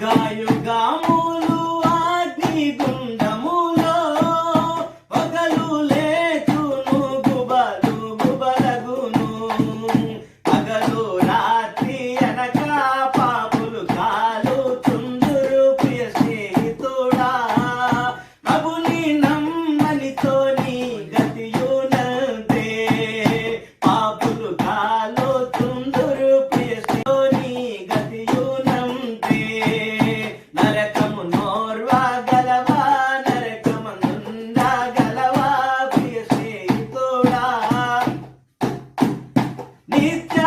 యుగా యుగాము Peter.